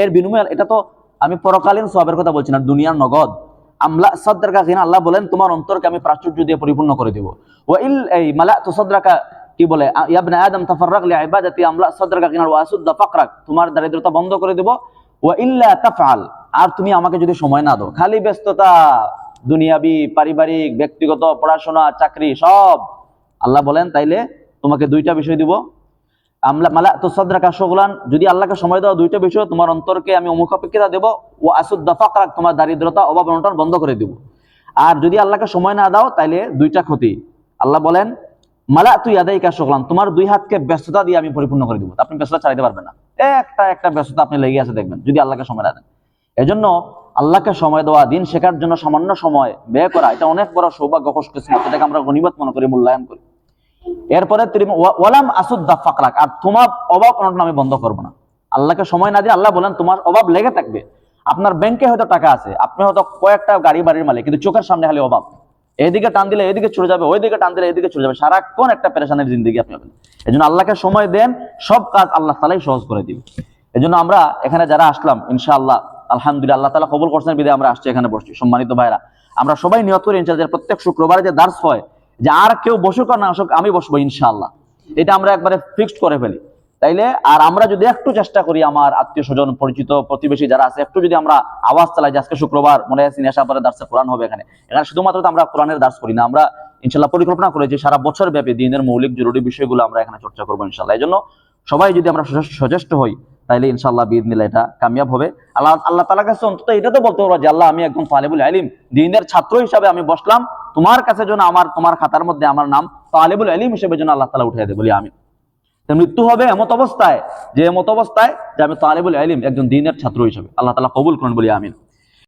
এর বিনিময়ে এটা তো আমি পরকালীন সবের কথা বলছি না, দুনিয়ার নগদ। আমলা সদ্রাকা কিনা আল্লাহ বলেন, তোমার অন্তরকে আমি প্রাচুর্য দিয়ে পরিপূর্ণ করে দিব। ও ইল, এই মালা তো সদ্রাকা, কি বলে ইয়াবনা আদম আমলা সদ্রাকা কিনা ফাকরাক, তোমার দারিদ্রতা বন্ধ করে দেব। ওয়া ইল্লা আর তুমি আমাকে যদি সময় না দাও, খালি ব্যস্ততা, দুনিয়াবি, পারিবারিক, ব্যক্তিগত, পড়াশোনা, চাকরি, সব। আল্লাহ বলেন, তাইলে তোমাকে দুইটা বিষয় দিব। আমলা মালা তো সদ্রাকা শোগলান যদি আল্লাহকে সময় দাও দুইটা বিষয়, তোমার অন্তরকে আমি দেবো ও তোমার দারিদ্রতা, অভাব অনটন বন্ধ করে আর যদি আল্লাহকে সময় না দাও, তাইলে দুইটা ক্ষতি। আল্লাহ বলেন মালা তুই আদায় তোমার দুই হাতকে ব্যস্ততা দিয়ে আমি পরিপূর্ণ করে দিব। আপনি ব্যস্ততা চালাইতে পারবেন না। একটা একটা ব্যস্ততা আপনি লেগে আছে দেখবেন, যদি আল্লাহকে সময় না দেন। এজন্য আল্লাহকে সময় দেওয়া, দিন শেখার জন্য সামান্য সময় ব্যয় করা, এটা অনেক বড় সৌভাগ্য আমরা গণিমত মনে করি, মূল্যায়ন করি। এরপরে ওয়ালাম আসুদ্দা ফাকরাক, আর তোমার অভাব অনটন আমি বন্ধ করব না। আল্লাহকে সময় না দিয়ে আল্লাহ বলেন, তোমার অভাব লেগে থাকবে। আপনার ব্যাংকে হয়তো টাকা আছে, আপনি হয়তো কয়েকটা গাড়ি বাড়ির মালিক, কিন্তু চোখের সামনে খালি অভাব। এদিকে টান দিলে এদিকে চলে যাবে, ওইদিকে টান দিলে এদিকে চলে যাবে। সারাক্ষণ একটা পেরেশানের জিন্দগি আপনি হবেন এই জন্য আল্লাহকে সময় দেন, সব কাজ আল্লাহ তালাই সহজ করে দিবে। এই জন্য আমরা এখানে যারা আসলাম, ইনশাআল্লাহ, আলহামদুলিল্লাহ, আল্লাহ তালা কবুল করছেন বিদে আমরা আসছি এখানে বসছি। সম্মানিত ভাইরা, আমরা সবাই নিয়ত করি, ইনশাআল্লাহ প্রত্যেক শুক্রবারে যে দার্স হয় যে আর কেউ বসুক আর না আসুক, আমি বসবো ইনশাআল্লাহ। এটা আমরা একবারে ফিক্সড করে ফেলি। তাইলে, আর আমরা যদি একটু চেষ্টা করি আমার আত্মীয় স্বজন পরিচিত, প্রতিবেশী যারা আছে, একটু যদি আমরা আওয়াজ চালাই যে আজকে শুক্রবার, মনে আছে নেশা পরে দার্সে কোরআন হবে এখানে। এখানে শুধুমাত্র আমরা কোরআনের দার্স করি না, আমরা ইনশাল্লাহ পরিকল্পনা করেছি সারা বছর ব্যাপী দিনের মৌলিক, জরুরি বিষয়গুলো আমরা এখানে চর্চা করব ইনশাল্লাহ এই জন্য সবাই যদি আমরা সচেষ্ট হই তাইলে ইনশাল্লাহ বিদ নিলে এটা কামিয়াব হবে। আল্লাহ আল্লাহ তালার কাছে অন্তত এটা তো বলতে পারব যে, আল্লাহ, আমি একদম তালেবুল আলিম দিনের ছাত্র হিসাবে আমি বসলাম। তোমার কাছে যেন আমার, তোমার খাতার মধ্যে আমার নাম তালেবুল আলিম হিসেবে যেন আল্লাহ তালা উঠে দেয়। বলি আমি মৃত্যু হবে এমত অবস্থায়, যে এমত অবস্থায় যে আমি তালেবুল আলিম একজন দিনের ছাত্র হিসেবে। আল্লাহ তালা কবুল করেন, বলি, আমিন।